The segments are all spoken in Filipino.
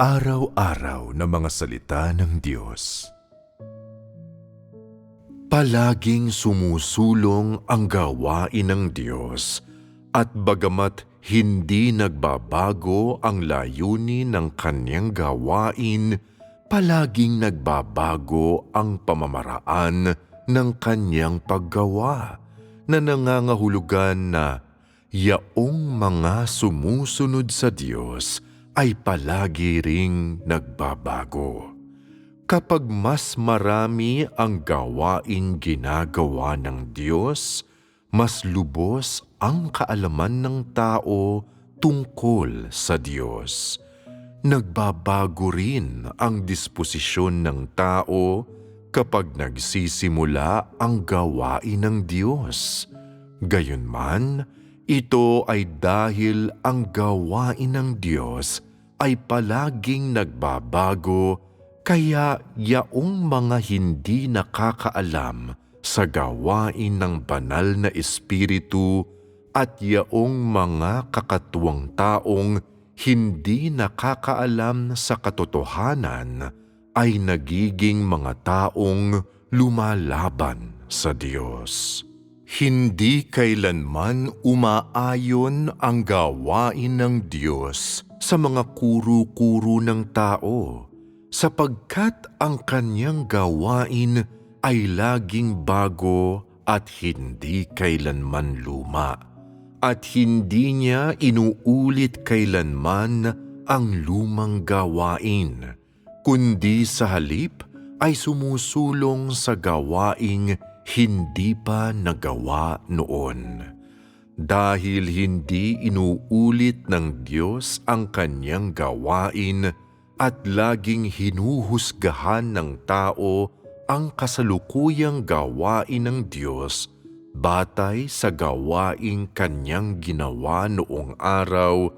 Pang-araw-araw na mga salita ng Diyos. Palaging sumusulong ang gawain ng Diyos at bagamat hindi nagbabago ang layunin ng kanyang gawain, palaging nagbabago ang pamamaraan ng kanyang paggawa na nangangahulugan na yaong mga sumusunod sa Diyos ay palagi ring nagbabago. Kapag mas marami ang gawain ginagawa ng Diyos, mas lubos ang kaalaman ng tao tungkol sa Diyos. Nagbabago rin ang disposisyon ng tao kapag nagsisimula ang gawain ng Diyos. Gayunman, ito ay dahil ang gawain ng Diyos ay palaging nagbabago kaya yaong mga hindi nakakaalam sa gawain ng banal na espiritu at yaong mga kakatuwang taong hindi nakakaalam sa katotohanan ay nagiging mga taong lumalaban sa Diyos. Hindi kailanman umaayon ang gawain ng Diyos sa mga kuro-kuro ng tao sapagkat ang kanyang gawain ay laging bago at hindi kailanman luma at hindi niya inuulit kailanman ang lumang gawain kundi sa halip ay sumusulong sa gawaing hindi pa nagawa noon. Dahil hindi inuulit ng Diyos ang kanyang gawain at laging hinuhusgahan ng tao ang kasalukuyang gawain ng Diyos batay sa gawaing kanyang ginawa noong araw,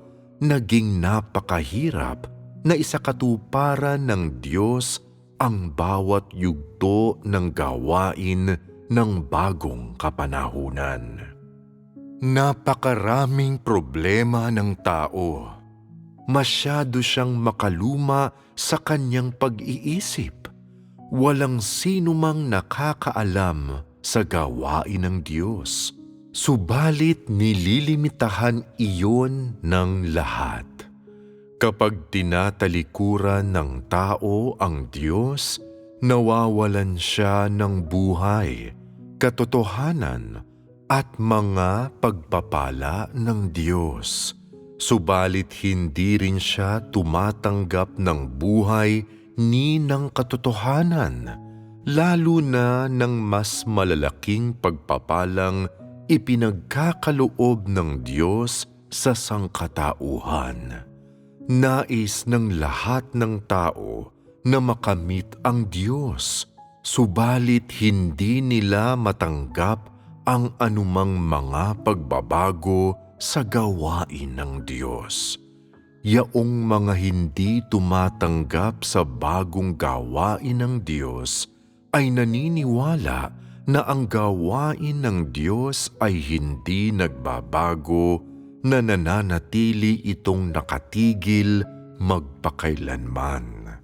naging napakahirap na isakatuparan ng Diyos ang bawat yugto ng gawain ng bagong kapanahunan. Napakaraming problema ng tao. Masyado siyang makaluma sa kanyang pag-iisip. Walang sino mang nakakaalam sa gawain ng Diyos. Subalit nililimitahan iyon ng lahat. Kapag tinatalikuran ng tao ang Diyos, nawawalan siya ng buhay, katotohanan at mga pagpapala ng Diyos. Subalit hindi rin siya tumatanggap ng buhay ni ng katotohanan, lalo na ng mas malalaking pagpapalang ipinagkakaloob ng Diyos sa sangkatauhan. Nais ng lahat ng tao na makamit ang Diyos, subalit hindi nila matanggap ang anumang mga pagbabago sa gawain ng Diyos. Yaong mga hindi tumatanggap sa bagong gawain ng Diyos ay naniniwala na ang gawain ng Diyos ay hindi nagbabago na nananatili itong nakatigil magpakailanman.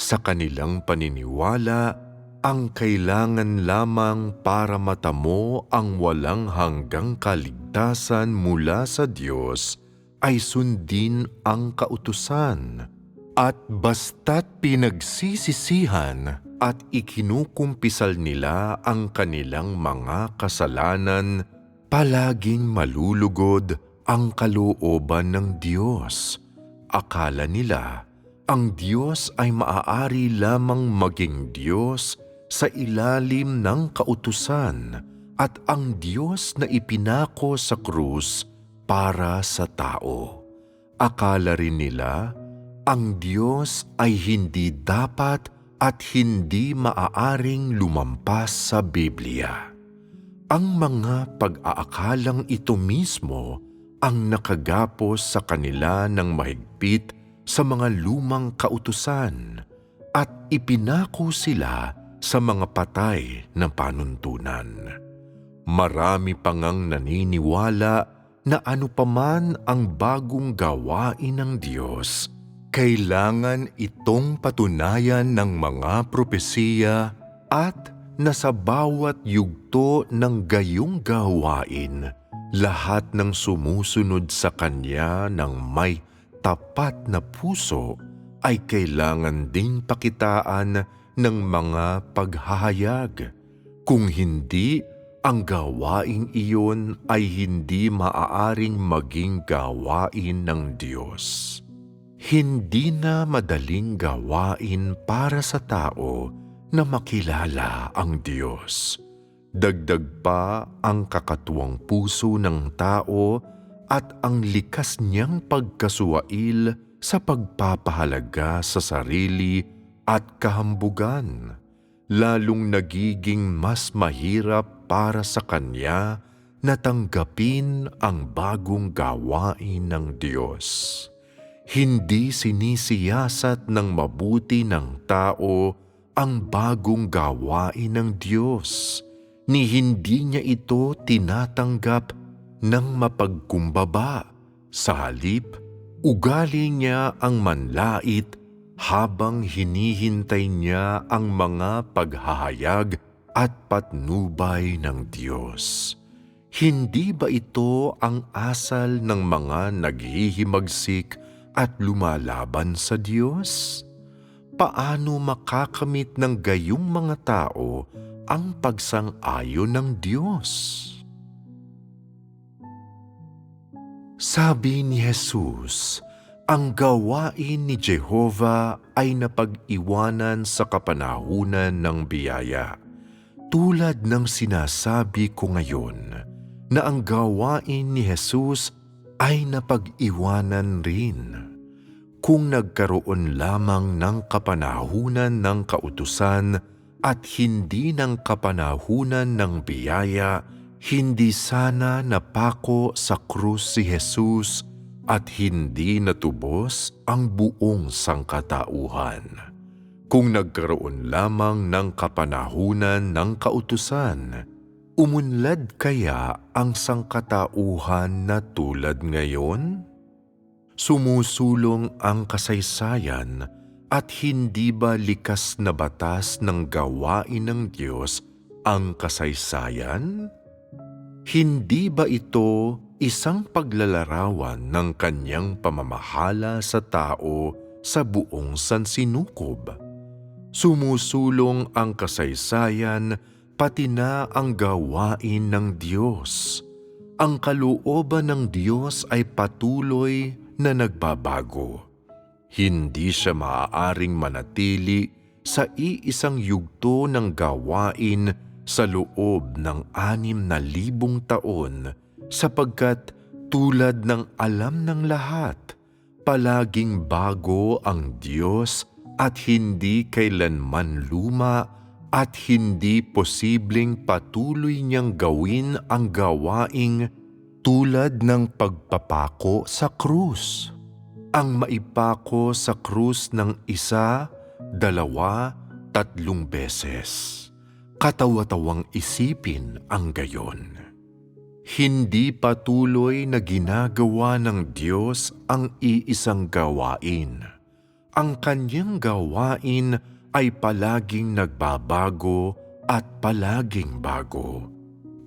Sa kanilang paniniwala, ang kailangan lamang para matamo ang walang hanggang kaligtasan mula sa Diyos ay sundin ang kautusan at basta't pinagsisisihan at ikinukumpisal nila ang kanilang mga kasalanan, palaging malulugod ang kalooban ng Diyos. Akala nila ang Diyos ay maaari lamang maging Diyos sa ilalim ng kautusan at ang Diyos na ipinako sa krus para sa tao. Akala rin nila ang Diyos ay hindi dapat at hindi maaaring lumampas sa Biblia. Ang mga pag-aakalang ito mismo ang nakagapos sa kanila ng mahigpit sa mga lumang kautusan at ipinako sila sa mga patay na panuntunan. Marami pangang naniniwala na ano paman ang bagong gawain ng Diyos, Kailangan itong patunayan ng mga propesiya at nasa bawat yugto ng gayong gawain, lahat ng sumusunod sa Kanya ng may tapat na puso ay kailangan ding pakitaan ng mga paghahayag. Kung hindi, ang gawaing iyon ay hindi maaaring maging gawain ng Diyos. Hindi na madaling gawain para sa tao na makilala ang Diyos. Dagdag pa ang kakatuwang puso ng tao at ang likas niyang pagkasuwail sa pagpapahalaga sa sarili at kahambugan. Lalong nagiging mas mahirap para sa kanya na tanggapin ang bagong gawain ng Diyos. Hindi sinisiyasat ng mabuti ng tao ang bagong gawain ng Diyos, ni hindi niya ito tinatanggap ng mapagkumbaba. Sa halip, ugali niya ang manlait habang hinihintay niya ang mga paghahayag at patnubay ng Diyos. Hindi ba ito ang asal ng mga naghihimagsik at lumalaban sa Diyos? Paano makakamit ng gayong mga tao ang pagsang-ayon ng Diyos? Sabi ni Jesus, ang gawain ni Jehova ay napag-iwanan sa kapanahunan ng biyaya. Tulad ng sinasabi ko ngayon na ang gawain ni Jesus ay napag-iwanan rin. Kung nagkaroon lamang ng kapanahunan ng kautusan at hindi ng kapanahunan ng biyaya, hindi sana napako sa krus si Jesus at hindi natubos ang buong sangkatauhan. Kung nagkaroon lamang ng kapanahunan ng kautusan, umunlad kaya ang sangkatauhan na tulad ngayon? Sumusulong ang kasaysayan at hindi ba likas na batas ng gawain ng Diyos ang kasaysayan? Hindi ba ito isang paglalarawan ng kanyang pamamahala sa tao sa buong sansinukob? Sumusulong ang kasaysayan pati na ang gawain ng Diyos. Ang kalooban ng Diyos ay patuloy na nagbabago. Hindi siya maaaring manatili sa iisang yugto ng gawain sa loob ng anim na libong taon sapagkat tulad ng alam ng lahat, palaging bago ang Diyos at hindi kailanman luma at hindi posibleng patuloy niyang gawin ang gawaing tulad ng pagpapako sa krus. Ang maipako sa krus ng isa, dalawa, tatlong beses katawatawang isipin ang gayon. Hindi patuloy na ginagawa ng Diyos ang iisang gawain. Ang kanyang gawain ay palaging nagbabago at palaging bago.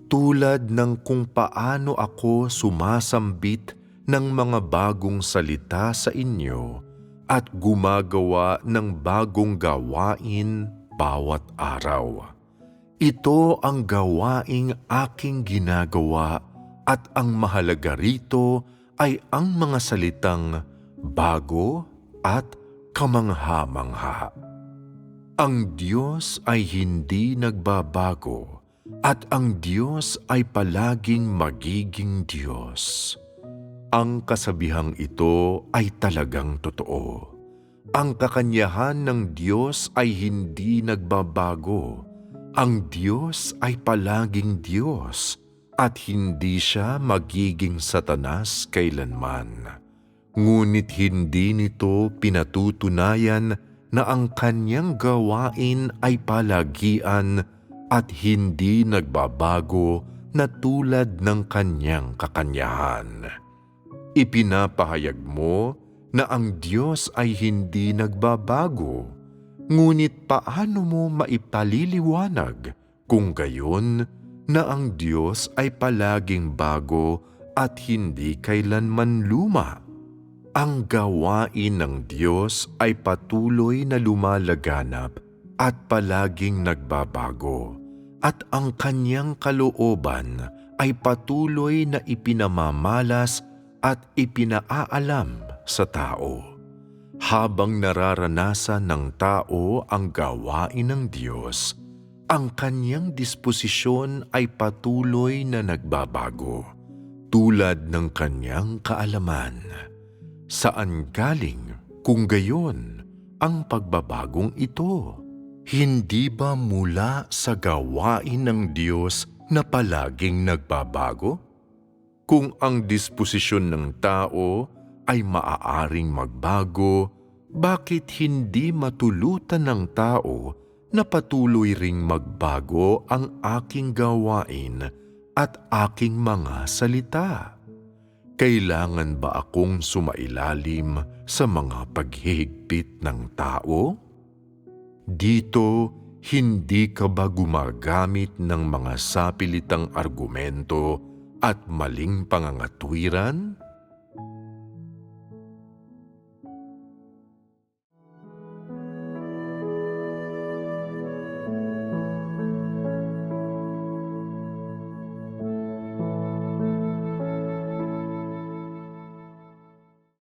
Tulad ng kung paano ako sumasambit ng mga bagong salita sa inyo at gumagawa ng bagong gawain bawat araw. Ito ang gawaing aking ginagawa at ang mahalaga rito ay ang mga salitang bago at kamangha-mangha. Ang Diyos ay hindi nagbabago at ang Diyos ay palaging magiging Diyos. Ang kasabihang ito ay talagang totoo. Ang kakanyahan ng Diyos ay hindi nagbabago ang Diyos ay palaging Diyos at hindi siya magiging satanas kailanman. Ngunit hindi nito pinatutunayan na ang kanyang gawain ay palagian at hindi nagbabago na tulad ng kanyang kakanyahan. Ipinapahayag mo na ang Diyos ay hindi nagbabago. Ngunit paano mo maipaliliwanag kung gayon na ang Diyos ay palaging bago at hindi kailanman luma? Ang gawain ng Diyos ay patuloy na lumalaganap at palaging nagbabago at ang kanyang kalooban ay patuloy na ipinamamalas at ipinaaalam sa tao. Habang nararanasan ng tao ang gawain ng Diyos, ang kanyang disposisyon ay patuloy na nagbabago, tulad ng kanyang kaalaman. Saan galing kung gayon ang pagbabagong ito? Hindi ba mula sa gawain ng Diyos na palaging nagbabago? Kung ang disposisyon ng tao ay maaaring magbago, bakit hindi matulutan ng tao na patuloy ring magbago ang aking gawain at aking mga salita? Kailangan ba akong sumailalim sa mga paghihigpit ng tao? Dito, hindi ka ba gumagamit ng mga sapilitang argumento at maling pangangatwiran?